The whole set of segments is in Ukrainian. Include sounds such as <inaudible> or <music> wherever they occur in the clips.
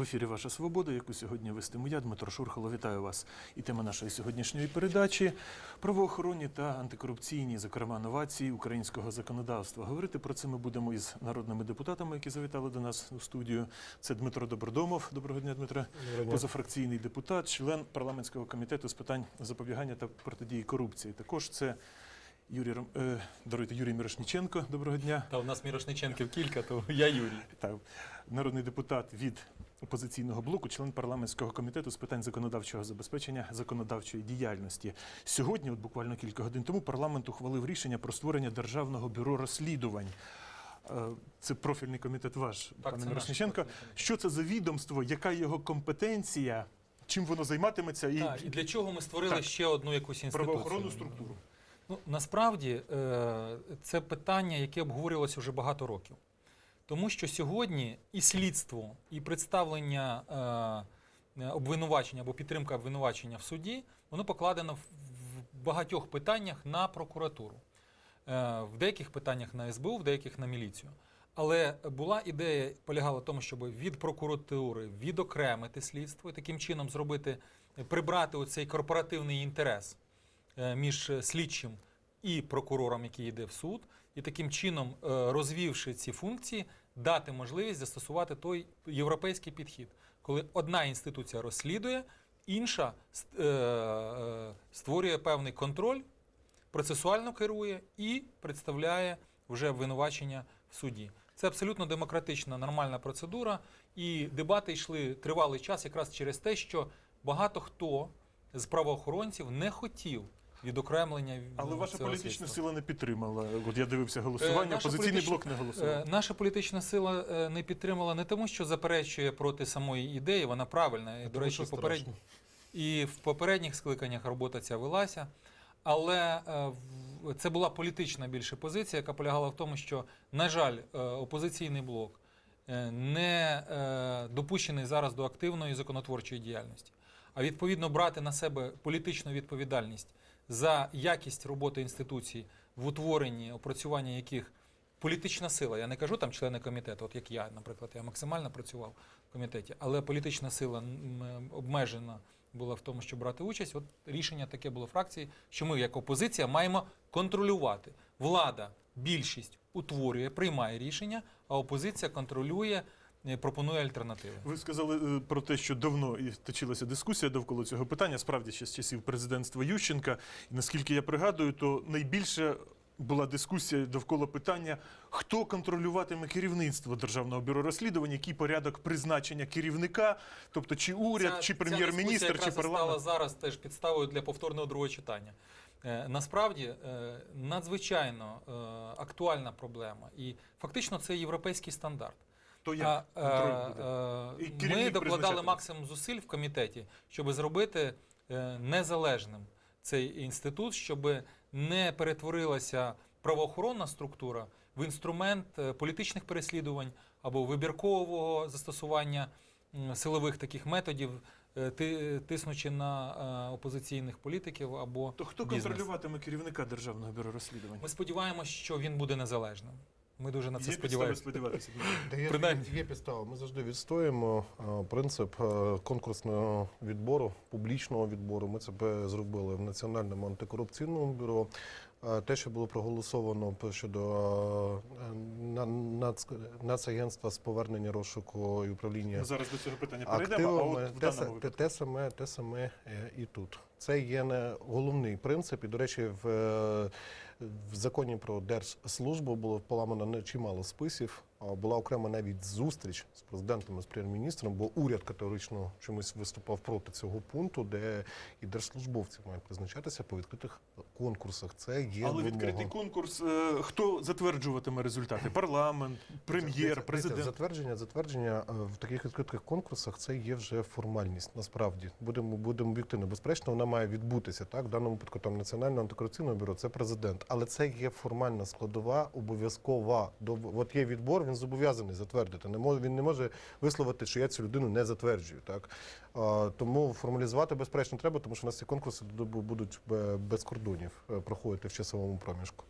В ефірі Ваша Свобода, яку сьогодні вестиму я, Дмитро Шурхало. Вітаю вас. І тема нашої сьогоднішньої передачі правоохоронні та антикорупційні, зокрема, новації українського законодавства. Говорити про це ми будемо із народними депутатами, які завітали до нас у студію. Це Дмитро Добродомов. Доброго дня, Дмитро. Позафракційний депутат, член парламентського комітету з питань запобігання та протидії корупції. Також це Юрій Ром... е, даруйте, Юрій Мірошніченко. Доброго дня. Та у нас Мірошниченків кілька, то я Юрій. Так, народний депутат від опозиційного блоку, член парламентського комітету з питань законодавчого забезпечення законодавчої діяльності. Сьогодні, от буквально кілька годин тому, парламент ухвалив рішення про створення державного бюро розслідувань. Е, Це профільний комітет ваш, пане це Мирошниченко. Що це за відомство? Яка його компетенція? Чим воно займатиметься? І, Так, і для чого ми створили Так. ще одну якусь інституцію? правоохоронну структуру. Ну, насправді е, це питання, яке обговорювалося вже багато років. Тому що сьогодні і слідство, і представлення е, обвинувачення або підтримка обвинувачення в суді, воно покладено в, багатьох питаннях на прокуратуру. Е, в деяких питаннях на СБУ, в деяких на міліцію. Але була ідея полягала в тому, щоб від прокуратури відокремити слідство і таким чином зробити, прибрати оцей корпоративний інтерес між слідчим і прокурором, який йде в суд, і таким чином, е, розвівши ці функції, дати можливість застосувати той європейський підхід, коли одна інституція розслідує, інша е, е, створює певний контроль, процесуально керує і представляє вже обвинувачення в суді. Це абсолютно демократична, нормальна процедура, і дебати йшли тривалий час якраз через те, що багато хто з правоохоронців не хотів відокремлення Але ваша цього політична слідства. сила не підтримала. От я дивився голосування, Е, наша опозиційний блок не голосував. Е, Наша політична сила е, не підтримала не тому, що заперечує проти самої ідеї, вона правильна. І, до речі, попередні, і в попередніх скликаннях робота ця велася. Але в- це була політична більше позиція, яка полягала в тому, що, на жаль, опозиційний блок не допущений зараз до активної законотворчої діяльності. А відповідно брати на себе політичну відповідальність за якість роботи інституцій в утворенні, опрацюванні яких політична сила. Я не кажу там члени комітету, от як я, наприклад, я максимально працював в комітеті, але політична сила обмежена була в тому, щоб брати участь. От рішення таке було фракції, що ми, як опозиція, маємо контролювати. Влада, більшість утворює, приймає рішення, а опозиція контролює, пропонує альтернативи. Ви сказали е, про те, що давно і точилася дискусія довкола цього питання, справді ще з часів президентства Ющенка. І наскільки я пригадую, то найбільше була дискусія довкола питання, хто контролюватиме керівництво Державного бюро розслідувань, який порядок призначення керівника, тобто чи уряд, Ця- чи прем'єр-міністр, чи парламент. стала зараз теж підставою для повторного другого читання. Е, Насправді е, надзвичайно е, актуальна проблема, і фактично це європейський стандарт. То як е, контроль буде? е, І ми докладали максимум зусиль в комітеті, щоб зробити е, незалежним цей інститут, щоб не перетворилася правоохоронна структура в інструмент е, політичних переслідувань або вибіркового застосування силових таких методів, е, ти- тиснучи на е, опозиційних політиків або То хто бізнес. контролюватиме керівника Державного бюро розслідувань? Ми сподіваємося, що він буде незалежним. Ми дуже на це Є сподіваємося. сподіватися. Принаймні. є підстава. Ми завжди відстоїмо е, принцип е, конкурсного відбору, публічного відбору. Ми це зробили в Національному антикорупційному бюро. Е, Те, що було проголосовано щодо е, Нацагентства з повернення розшуку і управління Ми зараз до цього питання перейдемо, а от в те, даному те, те саме, те саме е, і тут. Це є не головний принцип. І, до речі, в, е, в законі про держслужбу було поламано чимало списів. Була окрема навіть зустріч з президентом і з прем'єр-міністром, бо уряд категорично чомусь виступав проти цього пункту, де і держслужбовці мають призначатися по відкритих конкурсах. Це є Але вимога. відкритий конкурс, е, хто затверджуватиме результати? Парламент, прем'єр, президент. Затвердження, затвердження е, в таких відкритих конкурсах це є вже формальність. Насправді будемо будемо об'єктивно. Безперечно, вона має відбутися. Так, в даному випадку там національне антикорупційне бюро це президент, але це є формальна складова, обов'язкова. От є відбор, він зобов'язаний затвердити. Не може він не може висловити, що я цю людину не затверджую. Так А, тому формалізувати безперечно треба, тому що у нас ці конкурси будуть без кордонів е, проходити в часовому проміжку.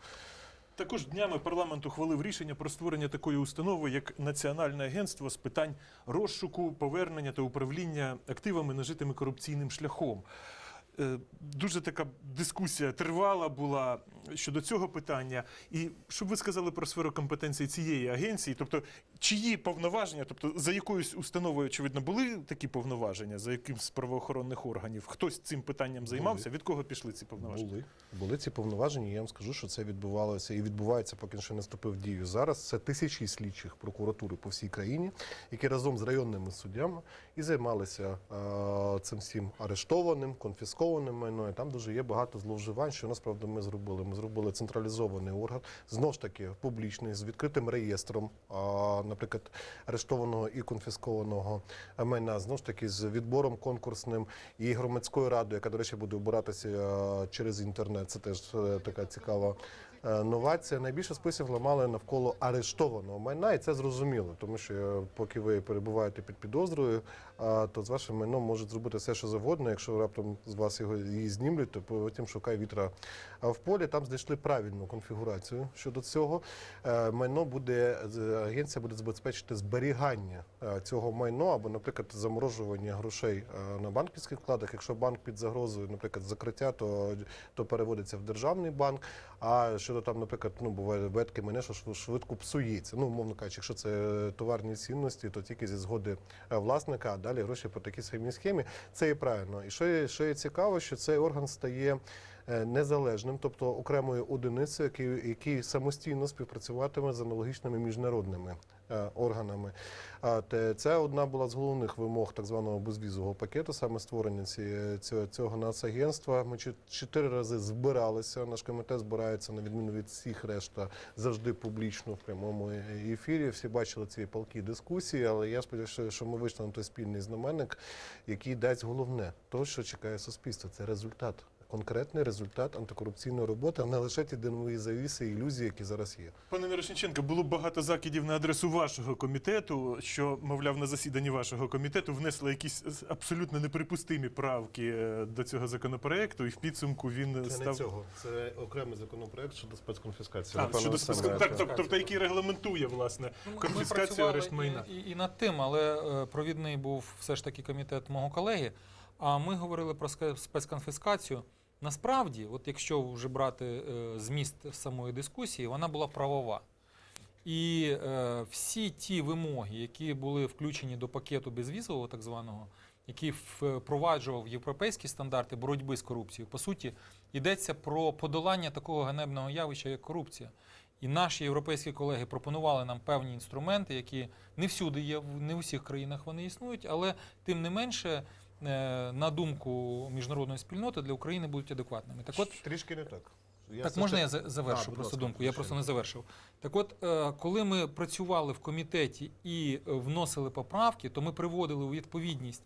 Також днями парламент ухвалив рішення про створення такої установи, як Національне агентство з питань розшуку, повернення та управління активами, нажитими корупційним шляхом. Е, Дуже така дискусія тривала була щодо цього питання. І щоб ви сказали про сферу компетенції цієї агенції, тобто чиї повноваження, тобто за якоюсь установою, очевидно, були такі повноваження, за якимсь з правоохоронних органів, хтось цим питанням займався, від кого пішли ці повноваження? Були. Були ці повноваження. Я вам скажу, що це відбувалося і відбувається, поки ще не вступив в дію. Зараз це тисячі слідчих прокуратури по всій країні, які разом з районними суддями і займалися е, цим всім арештованим, конфіскованим майно. І там дуже є багато зловживань. Що насправді ми зробили? Ми зробили централізований орган, знов ж таки публічний, з відкритим реєстром, наприклад, арештованого і конфіскованого майна, знов ж таки з відбором конкурсним і громадською радою, яка, до речі, буде обиратися через інтернет. Це теж е, така цікава е, новація. Найбільше списів ламали навколо арештованого майна, і це зрозуміло, тому що е, поки ви перебуваєте під підозрою, то з вашим майном можуть зробити все, що завгодно. Якщо раптом з вас його її знімлять, то потім шукай вітра в полі. Там знайшли правильну конфігурацію щодо цього. Е, Майно буде агенція буде забезпечити зберігання е, цього майно або, наприклад, заморожування грошей е, на банківських вкладах. Якщо банк під загрозою, наприклад, закриття, то, то переводиться в державний банк. А щодо там, наприклад, ну буває ветки мене, що швидко псується. Ну, умовно кажучи, якщо це товарні цінності, то тільки зі згоди власника, далі гроші по такій самій схемі. Це і правильно. І що є, що є цікаво, що цей орган стає е, незалежним, тобто окремою одиницею, який, який самостійно співпрацюватиме з аналогічними міжнародними органами. А те- це одна була з головних вимог так званого безвізового пакету, саме створення цього, цього нацагентства. Ми чот- чотири рази збиралися. Наш комітет збирається на відміну від всіх решта завжди публічно в прямому ефірі. Всі бачили ці палкі дискусії, але я сподіваюся, що ми вийшли на той спільний знаменник, який дасть головне, то, що чекає суспільство. Це результат. Конкретний результат антикорупційної роботи, а не лише ті димові завіси і ілюзії, які зараз є. Пане Мірошниченко, було багато закидів на адресу вашого комітету, що, мовляв, на засіданні вашого комітету внесли якісь абсолютно неприпустимі правки е, до цього законопроекту, і в підсумку він Це став. не цього. Це окремий законопроект щодо спецконфіскації. А, щодо саме так, тобто, тобто, який регламентує власне Ну, конфіскацію арешт майна. І, і, над тим, але е, провідний був все ж таки комітет мого колеги. А ми говорили про ска- спецконфіскацію. Насправді, от якщо вже брати е, зміст самої дискусії, вона була правова. І е, всі ті вимоги, які були включені до пакету безвізового, так званого, який впроваджував європейські стандарти боротьби з корупцією, по суті, йдеться про подолання такого ганебного явища, як корупція. І наші європейські колеги пропонували нам певні інструменти, які не всюди є, не в усіх країнах вони існують, але тим не менше, е, на думку міжнародної спільноти, для України будуть адекватними. Так от трішки не так. Я так можна я за- завершу А, просто ласка, думку? Я просто не завершив. Так от, е, коли ми працювали в комітеті і е, вносили поправки, то ми приводили у відповідність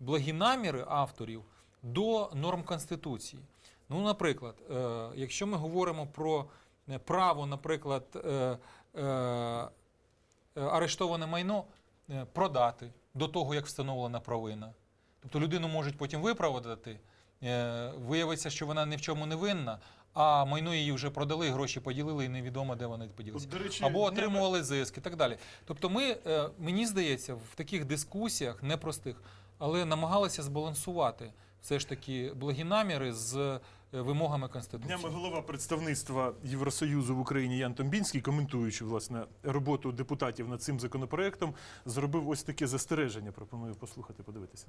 благі наміри авторів до норм Конституції. Ну, наприклад, е, якщо ми говоримо про е, право, наприклад, е, е, е, арештоване майно е, продати до того, як встановлена провина. Тобто людину можуть потім виправдати, е, виявиться, що вона ні в чому не винна, а майно її вже продали, гроші поділили, і невідомо, де вони поділися. Або отримували зиск і так далі. Тобто, ми, е, мені здається, в таких дискусіях непростих, але намагалися збалансувати все ж таки благі наміри з е, вимогами Конституції. Днями голова представництва Євросоюзу в Україні Ян Томбінський, коментуючи власне роботу депутатів над цим законопроектом, зробив ось таке застереження. Пропоную послухати, подивитися.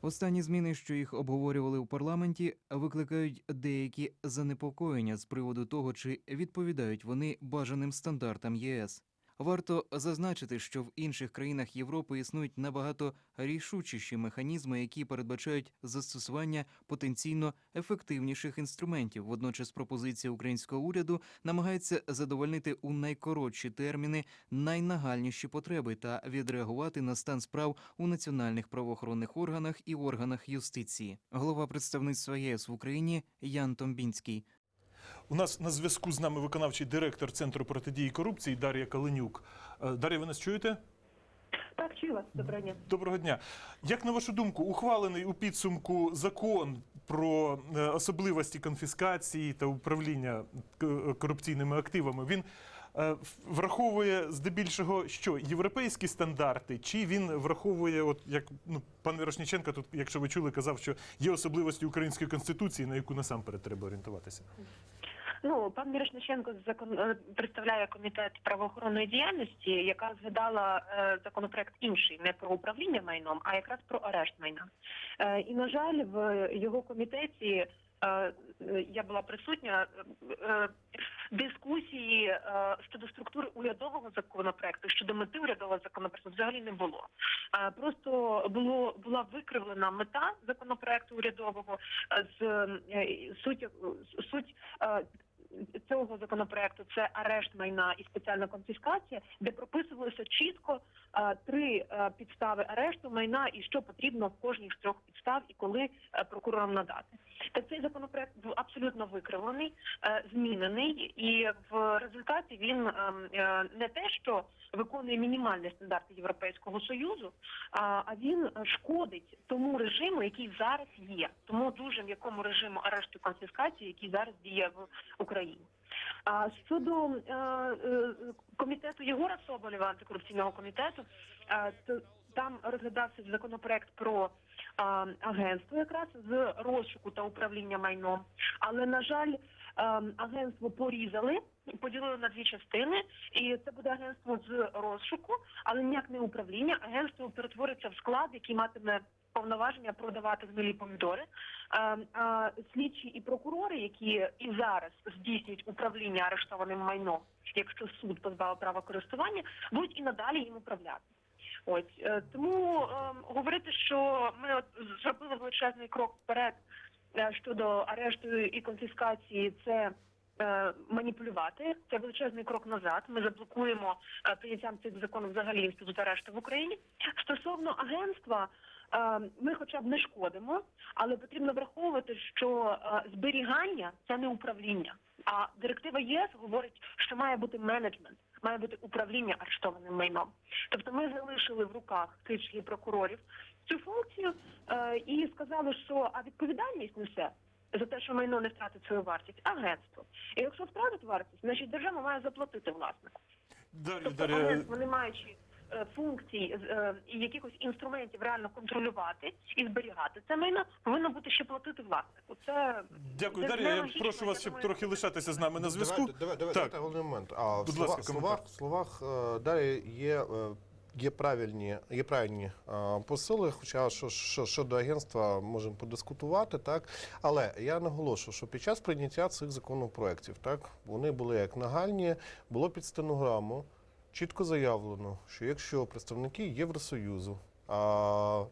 Останні зміни, що їх обговорювали у парламенті, викликають деякі занепокоєння з приводу того, чи відповідають вони бажаним стандартам ЄС. Варто зазначити, що в інших країнах Європи існують набагато рішучіші механізми, які передбачають застосування потенційно ефективніших інструментів. Водночас пропозиція українського уряду намагається задовольнити у найкоротші терміни найнагальніші потреби та відреагувати на стан справ у національних правоохоронних органах і органах юстиції. Голова представництва ЄС в Україні Ян Томбінський. У нас на зв'язку з нами виконавчий директор Центру протидії корупції Дар'я Каленюк. Е, Дар'я, ви нас чуєте? Так, чую вас. Доброго дня. Доброго дня. Як на вашу думку, ухвалений у підсумку закон про е, особливості конфіскації та управління к- корупційними активами, він е, враховує здебільшого що європейські стандарти, чи він враховує, от як ну пан Мірошніченко, тут, якщо ви чули, казав, що є особливості української конституції, на яку насамперед треба орієнтуватися. Ну, пан Мірошниченко е, представляє комітет правоохоронної діяльності, яка згадала е, законопроект інший не про управління майном, а якраз про арешт майна. Е, і на жаль, в його комітеті. Е, Я була присутня е, е, дискусії щодо структури урядового законопроекту, щодо мети урядового законопроекту взагалі не було. Просто було була викривлена мета законопроекту урядового з суть суть цього законопроекту це арешт майна і спеціальна конфіскація, де прописувалося чітко е, три е, підстави арешту майна і що потрібно в кожній з трьох підстав і коли е, прокурорам надати. Так цей законопроект був абсолютно викривлений, змінений, і в результаті він ем, не те, що виконує мінімальні стандарти Європейського союзу, а він шкодить тому режиму, який зараз є, тому дуже м'якому режиму арешту і конфіскації, який зараз діє в Україні. А щодо е, е, комітету Єгора Соболєва, антикорупційного комітету, е, то там розглядався законопроект про агентство якраз з розшуку та управління майном. Але на жаль, агентство порізали, поділили на дві частини, і це буде агентство з розшуку, але ніяк не управління. Агентство перетвориться в склад, який матиме повноваження продавати гнилі помідори. А, а слідчі і прокурори, які і зараз здійснюють управління арештованим майном, якщо суд позбавив права користування, будуть і надалі їм управляти. Ось е, тому е, говорити, що ми от зробили величезний крок вперед е, щодо арешту і конфіскації, це е, маніпулювати. Це величезний крок назад. Ми заблокуємо е, прийняттям цих законів взагалі інститут арешту в Україні. Стосовно агентства, е, ми хоча б не шкодимо, але потрібно враховувати, що е, зберігання це не управління. А директива ЄС говорить, що має бути менеджмент, має бути управління арештованим майном. Тобто ми залишили в руках слідчих і прокурорів цю функцію е, і сказали, що а відповідальність несе за те, що майно не втратить свою вартість, агентство. І якщо втратить вартість, значить держава має заплатити власнику. Дар'ю, Тобто Дар'я, не маючи е, функцій е, і якихось інструментів реально контролювати і зберігати це майно, повинно бути ще платити власнику. Це дякую, це Дар'я. Я прошу вас, щоб думаю, трохи лишатися з нами на зв'язку. Давай, давай, Так. давайте головний момент. А в Будь словах, ласка, словах, словах е, далі є. е, Є правильні, є правильні е, посили, хоча що, що щодо агентства можемо подискутувати, так але я наголошую, що під час прийняття цих законопроєктів, так вони були як нагальні, було під стенограму чітко заявлено, що якщо представники Євросоюзу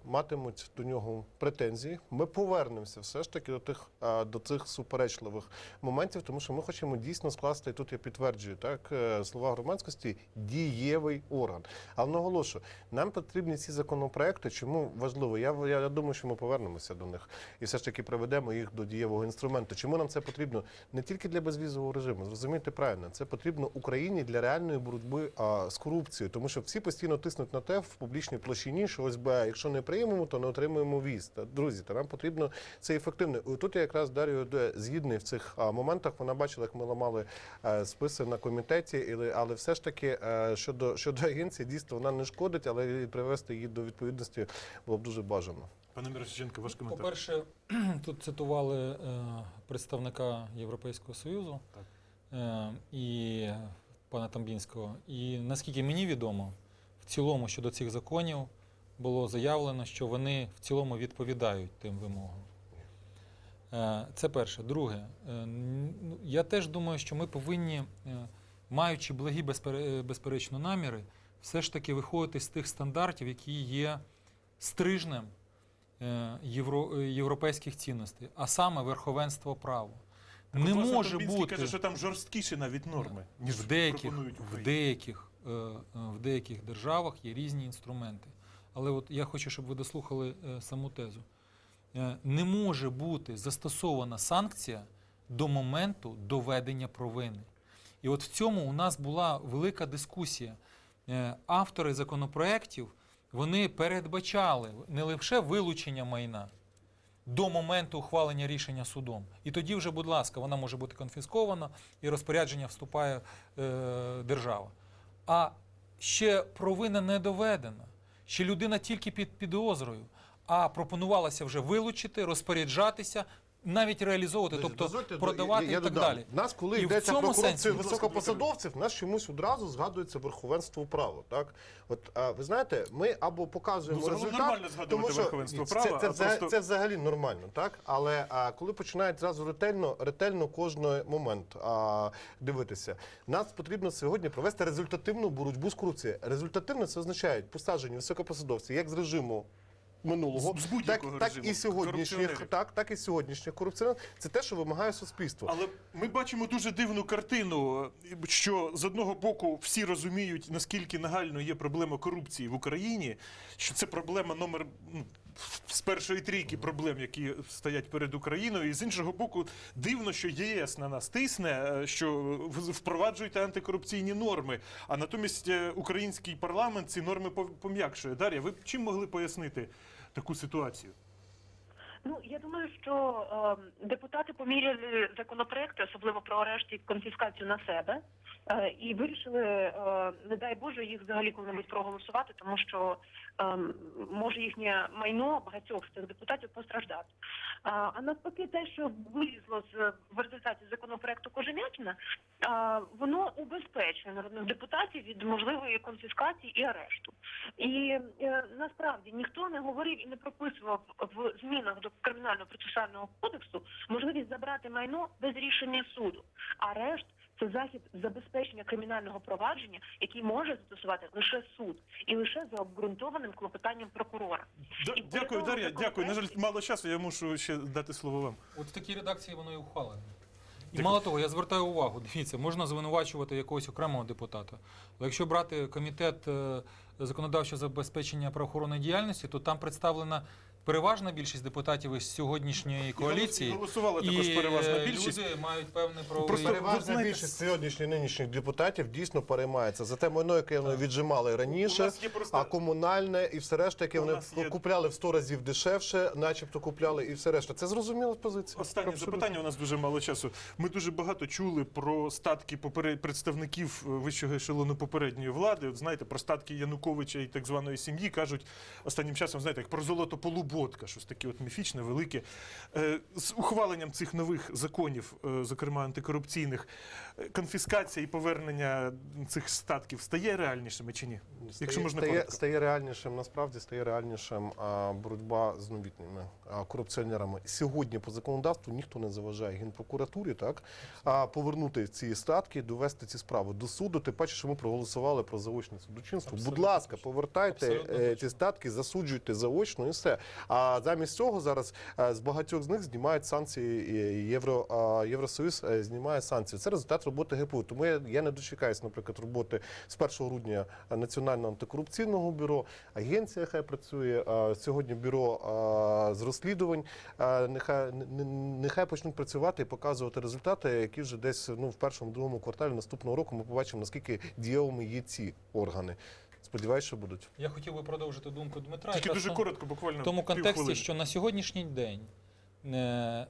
матимуть до нього претензії, ми повернемося все ж таки до тих до цих суперечливих моментів, тому що ми хочемо дійсно скласти, і тут я підтверджую так е, слова громадськості, дієвий орган. Але наголошую, нам потрібні ці законопроекти. Чому важливо? Я, я, думаю, що ми повернемося до них і все ж таки приведемо їх до дієвого інструменту. Чому нам це потрібно не тільки для безвізового режиму? Зрозумійте правильно, це потрібно Україні для реальної боротьби а, з корупцією, тому що всі постійно тиснуть на те в публічній площині, що ось бе, якщо не приймемо, то не отримуємо віз. Друзі, та нам потрібно це ефективно. І Тут я якраз Дар'ю згідний в цих моментах. Вона бачила, як ми ламали е, списи на комітеті, але все ж таки е, щодо щодо агенції, дійсно вона не шкодить, але і привести її до відповідності було б дуже бажано. Пане Мірошниченко, ваш коментар. По-перше, <clears throat> тут цитували е, представника Європейського Союзу Так. е, і пана Тамбінського. І наскільки мені відомо, в цілому щодо цих законів було заявлено, що вони в цілому відповідають тим вимогам. Е, Це перше. Друге, е, ну, я теж думаю, що ми повинні, е, маючи благі безперечно наміри, все ж таки виходити з тих стандартів, які є стрижнем євро, європейських цінностей, а саме верховенство права. Не може бути каже, що там жорсткіші навіть норми, ніж в деяких, в деяких, в деяких державах є різні інструменти. Але от я хочу, щоб ви дослухали е, саму тезу. Е, Не може бути застосована санкція до моменту доведення провини. І от в цьому у нас була велика дискусія. Е, Автори законопроєктів вони передбачали не лише вилучення майна, до моменту ухвалення рішення судом. І тоді вже, будь ласка, вона може бути конфіскована і розпорядження вступає е, держава. А ще провина не доведена, ще людина тільки під підозрою, а пропонувалося вже вилучити, розпоряджатися, навіть реалізовувати, тобто Дозвольте, продавати я- я і так додам. далі. Нас, коли І в йдеться цьому про корупцію сенсі, високопосадовців, нас чомусь одразу згадується верховенство права. Так, от а, ви знаєте, ми або показуємо Ну, загалом результат, нормально згадувати тому що верховенство це, права, це, а це, просто- це взагалі нормально, так. Але а, коли починають зразу ретельно, ретельно кожний момент а, дивитися, нас потрібно сьогодні провести результативну боротьбу з корупцією. Результативно це означає посаджені високопосадовці, як з режиму. Минулого З- так, так і сьогоднішніх, так, так і сьогоднішніх корупціонерів. Це те, що вимагає суспільство. Але ми бачимо дуже дивну картину, що з одного боку всі розуміють, наскільки нагально є проблема корупції в Україні, що це проблема номер ну, з першої трійки проблем, які стоять перед Україною. І з іншого боку, дивно, що ЄС на нас тисне, е, що в- впроваджуйте антикорупційні норми. А натомість е, український парламент ці норми пом'якшує. Дар'я, ви чим могли пояснити таку ситуацію? Ну я думаю, що е, депутати поміряли законопроекти, особливо про арешт і конфіскацію на себе, е, і вирішили, е, не дай Боже, їх взагалі коли-небудь проголосувати, тому що е, може їхнє майно багатьох з цих депутатів постраждати. А, а навпаки, те, що вилізло з в результаті законопроекту Кожем'якіна, а, воно убезпечує народних депутатів від можливої конфіскації і арешту. І е, насправді ніхто не говорив і не прописував в змінах до кримінального процесуального кодексу можливість забрати майно без рішення суду. Арешт це захід забезпечення кримінального провадження, який може застосувати лише суд і лише за обґрунтованим клопотанням прокурора. При дякую, Дар'я. Дякую. На жаль, мало часу. Я мушу ще дати слово вам. От в такій редакції воно і ухвалене. І мало того, я звертаю увагу, дивіться, можна звинувачувати якогось окремого депутата. Але якщо брати комітет е, законодавчого забезпечення правоохоронної діяльності, то там представлена переважна більшість депутатів із сьогоднішньої коаліції. І голосувала також І переважна більшість. люди мають певний правовий... Просто Переважна знаєте, більшість сьогоднішніх нинішніх депутатів дійсно переймається за те майно, яке вони віджимали У раніше, нас є просто- а комунальне і все решта, яке У вони нас є- купляли в 100 разів дешевше, начебто купляли, і все решта. Це зрозуміла позиція. Останнє Абсолютно. запитання. У нас дуже мало часу. Ми дуже багато чули про статки поперед... представників е, вищого ешелону попередньої влади. От знаєте, про статки Януковича і так званої сім'ї кажуть останнім часом, знаєте, як про золото полуботка, щось таке от міфічне, велике. Е, З ухваленням цих нових законів, е, зокрема антикорупційних, е, конфіскація і повернення цих статків стає реальнішими чи ні? Якщо можна стає, коротко. стає реальнішим, насправді стає реальнішим а, боротьба з новітніми корупціонерами. Сьогодні по законодавству ніхто не заважає генпрокуратурі так а, повернути ці статки, довести ці справи до суду. Тим паче, що ми проголосували про заочне судочинство. Будь ласка, повертайте Абсолютно ці статки, засуджуйте заочно і все. А замість цього зараз е, з багатьох з них знімають санкції Євро Євросоюз е, знімає санкції. Це результат роботи ГПУ. Тому я, я не дочекаюсь, наприклад, роботи з 1 грудня Національного антикорупційного бюро, агенція хай працює. Сьогодні бюро з розслідувань. Нехай не- не- нехай почнуть працювати і показувати результати, які вже десь ну в першому другому кварталі наступного року ми побачимо наскільки дієвими є ці органи. Сподіваюсь, що будуть. Я хотів би продовжити думку Дмитра. Тільки дуже там- коротко, буквально в тому контексті, що на сьогоднішній день е, е,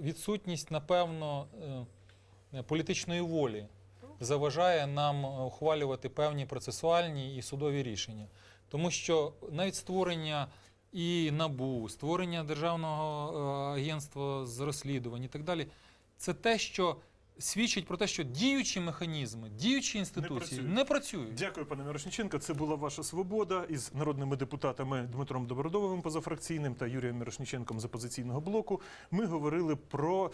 відсутність, напевно, е, політичної волі заважає нам ухвалювати певні процесуальні і судові рішення. Тому що навіть створення і НАБУ, створення Державного агентства з розслідувань і так далі, це те, що свідчить про те, що діючі механізми, діючі інституції працюють. не працюють. Дякую, пане Мірошниченко. Це була ваша свобода із народними депутатами Дмитром Добродовим позафракційним та Юрієм Мірошниченком з опозиційного блоку. Ми говорили про.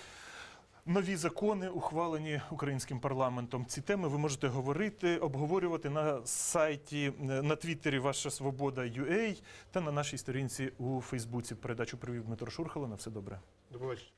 Нові закони ухвалені українським парламентом. Ці теми ви можете говорити, обговорювати на сайті, е, на твіттері Ваша Свобода UA та на нашій сторінці у Фейсбуці. Передачу привів Дмитро Шурхало. На все добре. До побачення.